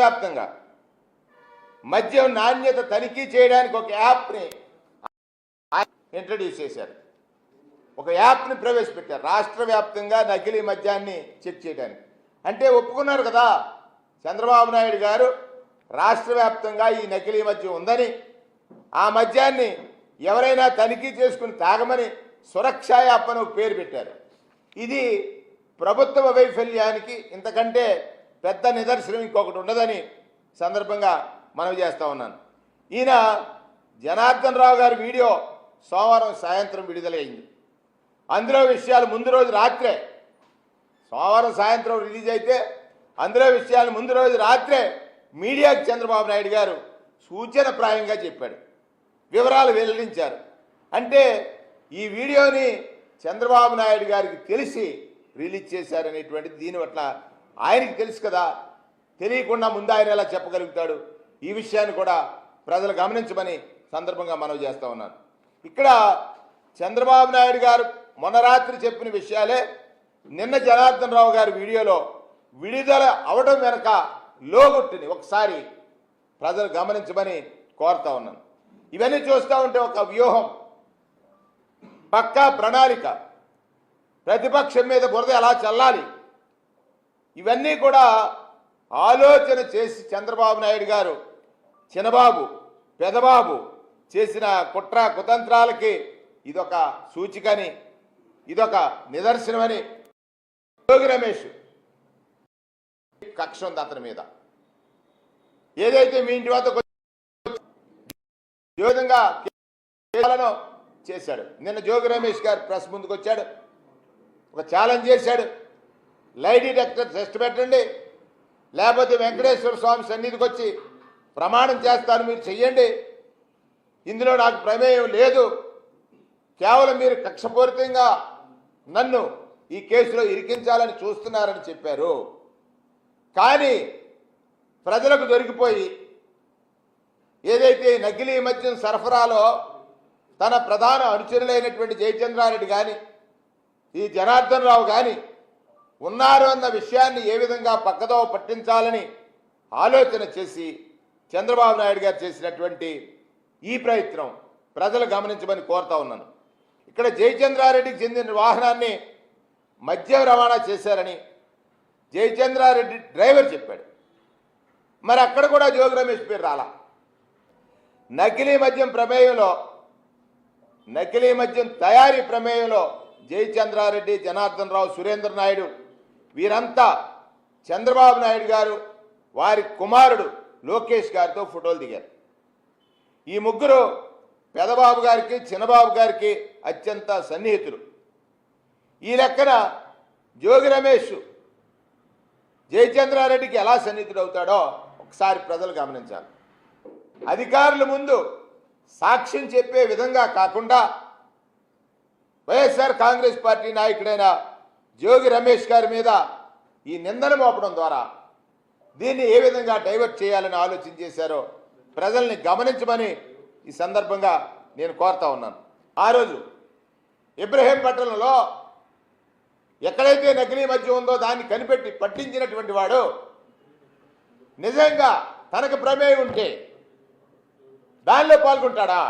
వ్యాప్తంగా మద్యం నాణ్యత తనిఖీ చేయడానికి ఒక యాప్ని ఇంట్రడ్యూస్ చేశారు. ఒక యాప్ని ప్రవేశపెట్టారు. రాష్ట్ర వ్యాప్తంగా నకిలీ మద్యాన్ని చెక్ చేయడానికి. అంటే ఒప్పుకున్నారు కదా చంద్రబాబు నాయుడు గారు రాష్ట్ర వ్యాప్తంగా ఈ నకిలీ మద్యం ఉందని ఆ మద్యాన్ని ఎవరైనా తనిఖీ చేసుకుని తాగమని సురక్ష యాప్ అని పేరు పెట్టారు. ఇది ప్రభుత్వ వైఫల్యానికి ఇంతకంటే పెద్ద నిదర్శనం ఇంకొకటి ఉండదని సందర్భంగా మనవి చేస్తూ ఉన్నాను. ఈయన జనార్దన్ రావు గారి వీడియో సోమవారం సాయంత్రం విడుదలైంది. అందులో విషయాలు ముందు రోజు రాత్రే. సోమవారం సాయంత్రం రిలీజ్ అయితే అందులో విషయాలు ముందు రోజు రాత్రే మీడియాకు చంద్రబాబు నాయుడు గారు సూచన ప్రాయంగా చెప్పాడు. వివరాలు వెల్లడించారు. అంటే ఈ వీడియోని చంద్రబాబు నాయుడు గారికి తెలిసి రిలీజ్ చేశారనేటువంటిది దీని పట్ల ఆయనకి తెలుసు కదా తెలియకుండా ముందు ఆయన ఎలా చెప్పగలుగుతాడు? ఈ విషయాన్ని కూడా ప్రజలు గమనించమని సందర్భంగా మనవి చేస్తూ ఉన్నాను. ఇక్కడ చంద్రబాబు నాయుడు గారు మొన్న రాత్రి చెప్పిన విషయాలే నిన్న జనార్దన్ రావు గారి వీడియోలో విడుదల అవడం వెనక లోగొట్టిని ఒకసారి ప్రజలు గమనించమని కోరుతా ఉన్నాను. ఇవన్నీ చూస్తూ ఉంటే ఒక వ్యూహం. పక్కా ప్రణాళిక. ప్రతిపక్షం మీద బురద ఎలా చల్లాలి? ఇవన్నీ కూడా ఆలోచన చేసి చంద్రబాబు నాయుడు గారు చిన్నబాబు పెదబాబు చేసిన కుట్ర కుతంత్రాలకి ఇదొక సూచికని ఇదొక నిదర్శనమని యోగి రమేష్ కక్ష ఉంది అతని మీద. ఏదైతే మీ ఇంటి వద్ద ఈ విధంగా చేశాడు. నిన్న జోగి రమేష్ గారు ప్రెస్ ముందుకు వచ్చాడు ఒక ఛాలెంజ్ చేశాడు. లై డిటెక్టర్ టెస్ట్ పెట్టండి. లేకపోతే వెంకటేశ్వర స్వామి సన్నిధికి వచ్చి ప్రమాణం చేస్తాను మీరు చెయ్యండి. ఇందులో నాకు ప్రమేయం లేదు. కేవలం మీరు కక్షపూరితంగా నన్ను ఈ కేసులో ఇరికించాలని చూస్తున్నారని చెప్పారు. కానీ ప్రజలకు దొరికిపోయి ఏదైతే నకిలీ మద్యం సరఫరాలో తన ప్రధాన అనుచరులైనటువంటి జయచంద్రారెడ్డి కానీ ఈ జనార్దన్ రావు కానీ ఉన్నారు అన్న విషయాన్ని ఏ విధంగా పక్కదో పట్టించాలని ఆలోచన చేసి చంద్రబాబు నాయుడు గారు చేసినటువంటి ఈ ప్రయత్నం ప్రజలు గమనించమని కోరుతా ఉన్నాను. ఇక్కడ జయచంద్రారెడ్డికి చెందిన వాహనాన్ని మద్యం రవాణా చేశారని జయచంద్రారెడ్డి డ్రైవర్ చెప్పాడు. మరి అక్కడ కూడా జోగి రమేష్ పేరు రాలా? నకిలీ మద్యం ప్రమేయంలో నకిలీ మద్యం తయారీ ప్రమేయంలో జయచంద్రారెడ్డి జనార్దన్ రావు సురేంద్ర నాయుడు వీరంతా చంద్రబాబు నాయుడు గారు వారి కుమారుడు లోకేష్ గారితో ఫోటోలు దిగారు. ఈ ముగ్గురు పెదబాబు గారికి చిన్నబాబు గారికి అత్యంత సన్నిహితులు. ఈ లెక్కన జోగి రమేష్ జయచంద్రారెడ్డికి ఎలా సన్నిహితుడు అవుతాడో ఒకసారి ప్రజలు గమనించాలి. అధికారుల ముందు సాక్ష్యం చెప్పే విధంగా కాకుండా వైఎస్ఆర్ కాంగ్రెస్ పార్టీ నాయకుడైన జోగి రమేష్ గారి మీద ఈ నిందన మోపడం ద్వారా దీన్ని ఏ విధంగా డైవర్ట్ చేయాలని ఆలోచన చేశారో ప్రజల్ని గమనించమని ఈ సందర్భంగా నేను కోరుతా ఉన్నాను. ఆ రోజు ఇబ్రహీంపట్నంలో ఎక్కడైతే నకిలీ మద్యం ఉందో దాన్ని కనిపెట్టి పట్టించినటువంటి వాడు నిజంగా తనకు ప్రమేయం ఉంటే దానిలో పాల్గొంటాడా?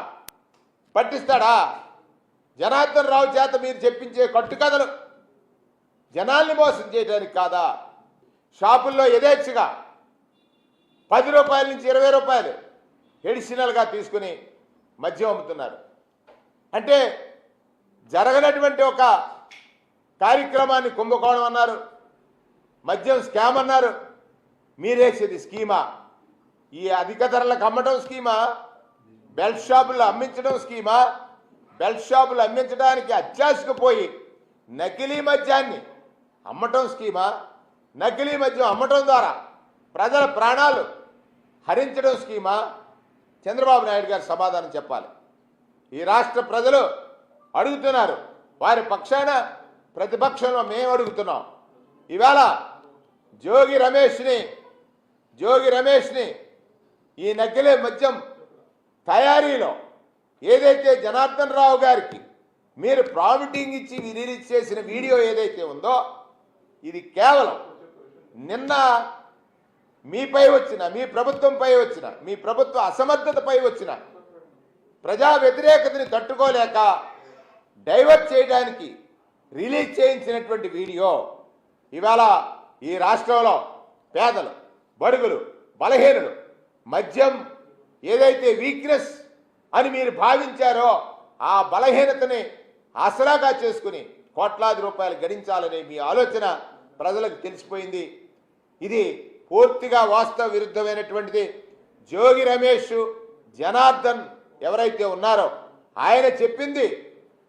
పట్టిస్తాడా? జనార్దన్ రావు చేత మీరు చెప్పించే కట్టుకథలు జనాల్ని మోసం చేయడానికి కాదా? షాపుల్లో యథేచ్ఛగా పది రూపాయల నుంచి ఇరవై రూపాయలు ఎడిషనల్గా తీసుకుని మద్యం అమ్ముతున్నారు. అంటే జరగనటువంటి ఒక కార్యక్రమాన్ని కుంభకోణం అన్నారు మద్యం స్కామ్ అన్నారు. మీరేసేది స్కీమా? ఈ అధిక ధరలకు అమ్మటం స్కీమా? బెల్ట్ షాపులు అమ్మించడం స్కీమా? బెల్ట్ షాపులు అమ్మించడానికి అత్యాశకు పోయి నకిలీ మద్యాన్ని అమ్మటం స్కీమా? నకిలీ మద్యం అమ్మటం ద్వారా ప్రజల ప్రాణాలు హరించడం స్కీమా? చంద్రబాబు నాయుడు గారు సమాధానం చెప్పాలి. ఈ రాష్ట్ర ప్రజలు అడుగుతున్నారు. వారి పక్షాన ప్రతిపక్షంలో మేము అడుగుతున్నాం. ఇవాళ జోగి రమేష్ని జోగి రమేష్ని ఈ నకిలీ మద్యం తయారీలో ఏదైతే జనార్దన్ రావు గారికి మీరు ప్రామిటింగ్ ఇచ్చి రిలీజ్ చేసిన వీడియో ఏదైతే ఉందో ఇది కేవలం నిన్న మీపై వచ్చిన మీ ప్రభుత్వంపై వచ్చిన మీ ప్రభుత్వ అసమర్థతపై వచ్చిన ప్రజా వ్యతిరేకతని తట్టుకోలేక డైవర్ట్ చేయడానికి రిలీజ్ చేయించినటువంటి వీడియో ఇవాళ ఈ రాష్ట్రంలో పేదలు బడుగులు బలహీనులు మద్యం ఏదైతే వీక్నెస్ అని మీరు భావించారో ఆ బలహీనతని ఆసరాగా చేసుకుని కోట్లాది రూపాయలు గడించాలనే మీ ఆలోచన ప్రజలకు తెలిసిపోయింది. ఇది పూర్తిగా వాస్తవ విరుద్ధమైనటువంటిది. జోగి రమేష్ జనార్దన్ ఎవరైతే ఉన్నారో ఆయన చెప్పింది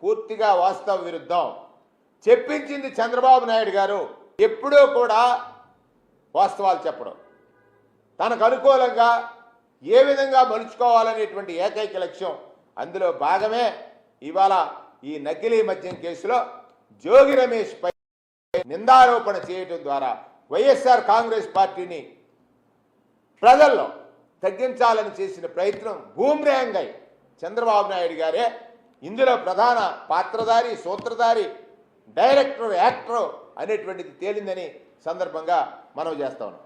పూర్తిగా వాస్తవ విరుద్ధం. చెప్పించింది చంద్రబాబు నాయుడు గారు ఎప్పుడూ కూడా వాస్తవాలు చెప్పడం. తనకు అనుకూలంగా ఏ విధంగా మలుచుకోవాలనేటువంటి ఏకైక లక్ష్యం అందులో భాగమే ఇవాళ ఈ నకిలీ మద్యం కేసులో జోగి రమేష్ పై నిందారోపణ చేయటం ద్వారా వైఎస్ఆర్ కాంగ్రెస్ పార్టీని ప్రజల్లో తగ్గించాలని చేసిన ప్రయత్నం భూమ్రేంగై చంద్రబాబు నాయుడు గారే. ఇందులో ప్రధాన పాత్రధారి సూత్రధారి డైరెక్టర్ యాక్టర్ అనేటువంటిది తేలిందని సందర్భంగా మనం చేస్తా ఉన్నాం.